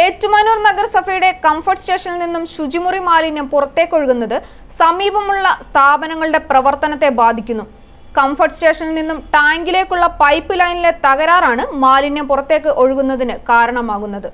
ഏറ്റുമാനൂർ നഗരസഭയുടെ കംഫർട്ട് സ്റ്റേഷനിൽ നിന്നും ശുചിമുറി മാലിന്യം പുറത്തേക്കൊഴുകുന്നത് സമീപമുള്ള സ്ഥാപനങ്ങളുടെ പ്രവർത്തനത്തെ ബാധിക്കുന്നു. കംഫർട്ട് സ്റ്റേഷനിൽ നിന്നും ടാങ്കിലേക്കുള്ള പൈപ്പ് ലൈനിലെ തകരാറാണ് മാലിന്യം പുറത്തേക്ക് ഒഴുകുന്നതിന് കാരണമാകുന്നത്.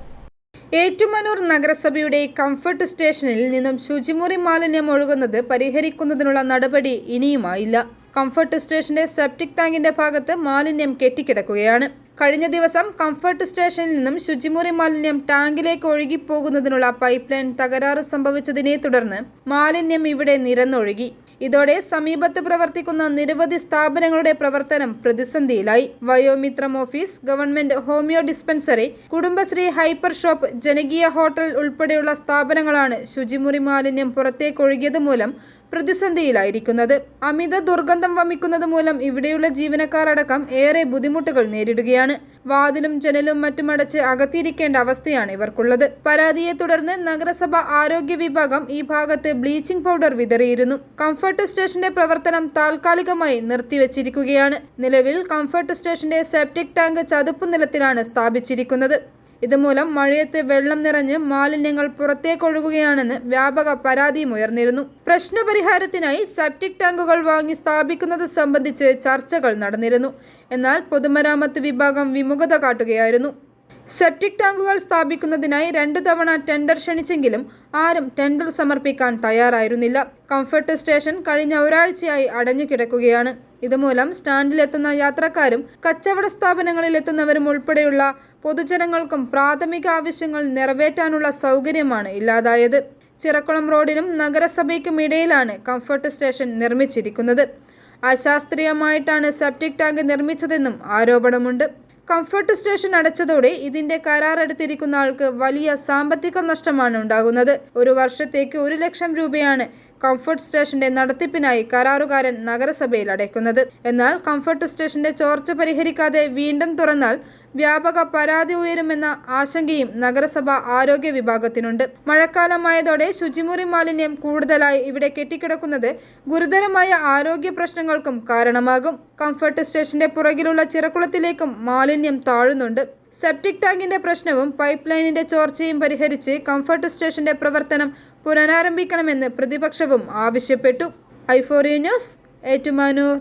ഏറ്റുമാനൂർ നഗരസഭയുടെ കംഫർട്ട് സ്റ്റേഷനിൽ നിന്നും ശുചിമുറി മാലിന്യം ഒഴുകുന്നത് പരിഹരിക്കുന്നതിനുള്ള നടപടി ഇനിയുമായില്ല. കംഫർട്ട് സ്റ്റേഷന്റെ സെപ്റ്റിക് ടാങ്കിന്റെ ഭാഗത്ത് മാലിന്യം കെട്ടിക്കിടക്കുകയാണ്. കഴിഞ്ഞ ദിവസം കംഫർട്ട് സ്റ്റേഷനിൽ നിന്നും ശുചിമുറി മാലിന്യം ടാങ്കിലേക്ക് ഒഴുകിപ്പോകുന്നതിനുള്ള പൈപ്പ് ലൈൻ തകരാറ് സംഭവിച്ചതിനെ തുടർന്ന് മാലിന്യം ഇവിടെ നിരന്നൊഴുകി. ഇതോടെ സമീപത്ത് പ്രവർത്തിക്കുന്ന നിരവധി സ്ഥാപനങ്ങളുടെ പ്രവർത്തനം പ്രതിസന്ധിയിലായി. Vayomithram office government homoeo dispensary Kudumbashree hyper shop ജനകീയ ഹോട്ടൽ ഉൾപ്പെടെയുള്ള സ്ഥാപനങ്ങളാണ് ശുചിമുറി മാലിന്യം പുറത്തേക്കൊഴുകിയത് മൂലം പ്രതിസന്ധിയിലായിരിക്കുന്നത്. അമിത ദുർഗന്ധം വമിക്കുന്നത് മൂലം ഇവിടെയുള്ള ജീവനക്കാർ അടക്കം ഏറെ ബുദ്ധിമുട്ടുകൾ നേരിടുകയാണ്. വാതിലും ജനലും മറ്റുമടച്ച് അകത്തിരിക്കേണ്ട അവസ്ഥയാണ് ഇവർക്കുള്ളത്. പരാതിയെ തുടർന്ന് നഗരസഭ ആരോഗ്യ വിഭാഗം ഈ ഭാഗത്ത് ബ്ലീച്ചിംഗ് പൗഡർ വിതറിയിരുന്നു. കംഫർട്ട് സ്റ്റേഷന്റെ പ്രവർത്തനം താൽക്കാലികമായി നിർത്തിവച്ചിരിക്കുകയാണ്. നിലവിൽ കംഫർട്ട് സ്റ്റേഷന്റെ സെപ്റ്റിക് ടാങ്ക് ചതുപ്പ് നിലത്തിലാണ് സ്ഥാപിച്ചിരിക്കുന്നത്. ഇതുമൂലം മഴയത്ത് വെള്ളം നിറഞ്ഞ് മാലിന്യങ്ങൾ പുറത്തേക്കൊഴുകുകയാണെന്ന് വ്യാപക പരാതിയും ഉയർന്നിരുന്നു. പ്രശ്നപരിഹാരത്തിനായി സെപ്റ്റിക് ടാങ്കുകൾ വാങ്ങി സ്ഥാപിക്കുന്നത് സംബന്ധിച്ച് ചർച്ചകൾ നടന്നിരുന്നു. എന്നാൽ പൊതുമരാമത്ത് വിഭാഗം വിമുഖത കാട്ടുകയായിരുന്നു. സെപ്റ്റിക് ടാങ്കുകൾ സ്ഥാപിക്കുന്നതിനായി രണ്ടു തവണ ടെൻഡർ ക്ഷണിച്ചെങ്കിലും ആരും ടെൻഡർ സമർപ്പിക്കാൻ തയ്യാറായിരുന്നില്ല. കംഫർട്ട് സ്റ്റേഷൻ കഴിഞ്ഞ ഒരാഴ്ചയായി അടഞ്ഞു കിടക്കുകയാണ്. ഇതുമൂലം സ്റ്റാൻഡിലെത്തുന്ന യാത്രക്കാരും കച്ചവട സ്ഥാപനങ്ങളിലെത്തുന്നവരും ഉൾപ്പെടെയുള്ള പൊതുജനങ്ങൾക്കും പ്രാഥമിക ആവശ്യങ്ങൾ നിറവേറ്റാനുള്ള സൗകര്യമാണ് ഇല്ലാതായത്. ചിറക്കുളം റോഡിനും നഗരസഭയ്ക്കും ഇടയിലാണ് കംഫർട്ട് സ്റ്റേഷൻ നിർമ്മിച്ചിരിക്കുന്നത്. അശാസ്ത്രീയമായിട്ടാണ് സെപ്റ്റിക് ടാങ്ക് നിർമ്മിച്ചതെന്നും ആരോപണമുണ്ട്. കംഫർട്ട് സ്റ്റേഷൻ അടച്ചതോടെ ഇതിന്റെ കരാർ കരാറെടുത്തിരിക്കുന്ന ആൾക്ക് വലിയ സാമ്പത്തിക നഷ്ടമാണ് ഉണ്ടാകുന്നത്. ഒരു വർഷത്തേക്ക് ഒരു ലക്ഷം രൂപയാണ് കംഫർട്ട് സ്റ്റേഷന്റെ നടത്തിപ്പിനായി കരാറുകാരൻ നഗരസഭയിൽ അടയ്ക്കുന്നത്. എന്നാൽ കംഫർട്ട് സ്റ്റേഷന്റെ ചോർച്ച പരിഹരിക്കാതെ വീണ്ടും തുറന്നാൽ വ്യാപക പരാതി ഉയരുമെന്ന ആശങ്കയും നഗരസഭ ആരോഗ്യ വിഭാഗത്തിനുണ്ട്. മഴക്കാലമായതോടെ ശുചിമുറി മാലിന്യം കൂടുതലായി ഇവിടെ കെട്ടിക്കിടക്കുന്നത് ഗുരുതരമായ ആരോഗ്യ പ്രശ്നങ്ങൾക്കും കാരണമാകും. കംഫർട്ട് സ്റ്റേഷന്റെ പുറകിലുള്ള ചിറക്കുളത്തിലേക്കും മാലിന്യം താഴുന്നുണ്ട്. സെപ്റ്റിക് ടാങ്കിന്റെ പ്രശ്നവും പൈപ്പ് ലൈനിന്റെ ചോർച്ചയും പരിഹരിച്ച് കംഫർട്ട് സ്റ്റേഷന്റെ പ്രവർത്തനം പുനരാരംഭിക്കണമെന്ന് പ്രതിപക്ഷവും ആവശ്യപ്പെട്ടു. ഐഫോറിയ ന്യൂസ് ഏറ്റുമാനൂർ.